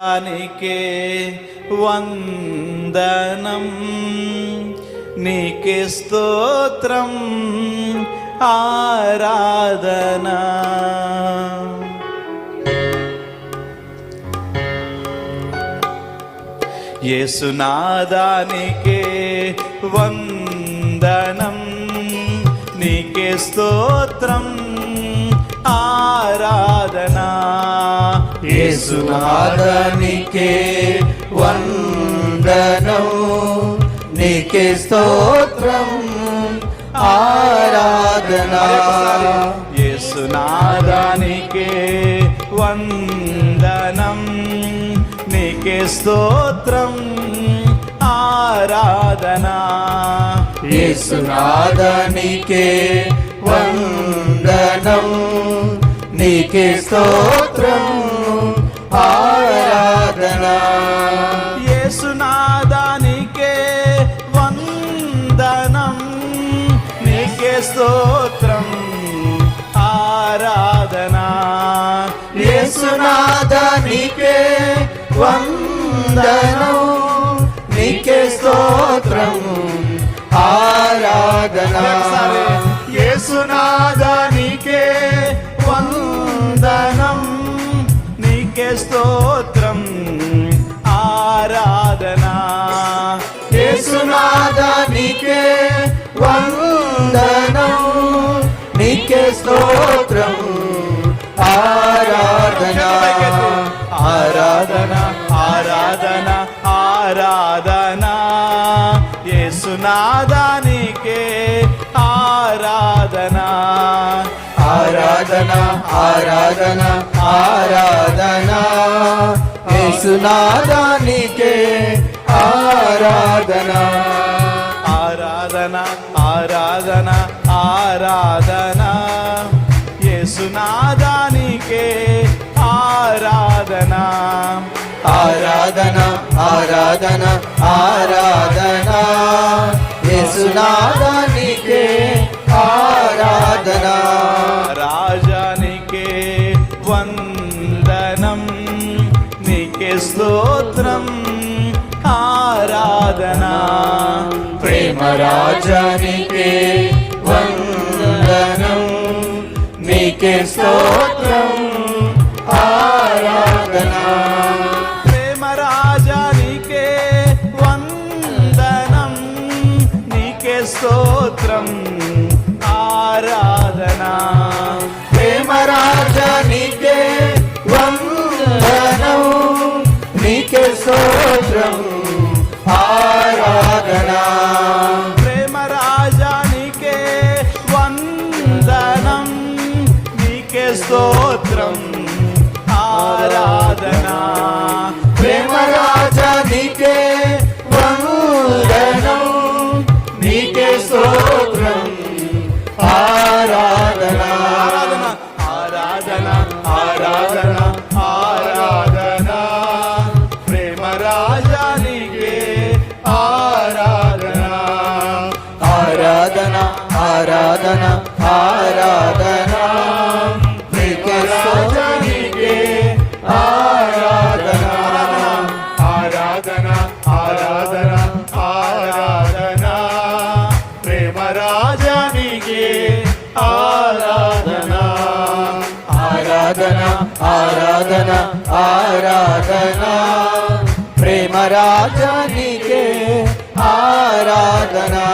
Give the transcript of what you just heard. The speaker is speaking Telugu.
నీకే వందనం నీకే స్తోత్రం ఆరాధన. యేసునాదానికే వందనం నీకే స్తోత్రం ఆరాధనా. యేసునాథనికే వందనం నీకే స్తోత్రం ఆరాధనా. యేసునాదానికే వందనం నీకే స్తోత్రం ఆరాధనా. యేసునాథనికే వందనం నీకే స్తోత్రం యేసునాథనికే వందనం. నీకే స్తోత్రం. ఆరాధనా. ఒకసారి యేసునాదానికే వందనం. నీకే స్తోత్రం. ఆరాధనా. యేసునాథనికే వందనం. నీకే స్తోత్రం. యేసునాదానికే ఆరాధన ఆరాధన ఆరాధన ఆరాధన యేసునాథనికే ఆరాధన ఆరాధన ఆరాధన ఆరాధన యేసునాదానికే ఆరాధన ఆరాధన ఆరాధన ఆరాధన యేసునాథనికే ఆరాధన. రాజానికే వందనం నీకే స్తోత్రం ఆరాధన. ప్రేమ రాజానికే వందనం నీకే స్తోత్రం స్తోత్రం ఆరాధన. ప్రేమ నీకే వందనం. నీకే స్తోత్రం ఆరాధన. ప్రేమ నీకే వందనం. నీకే స్తోత్రం ఆరాధన आराधना आराधना। आराधना। आराधना प्रेम राजनी के आराधना।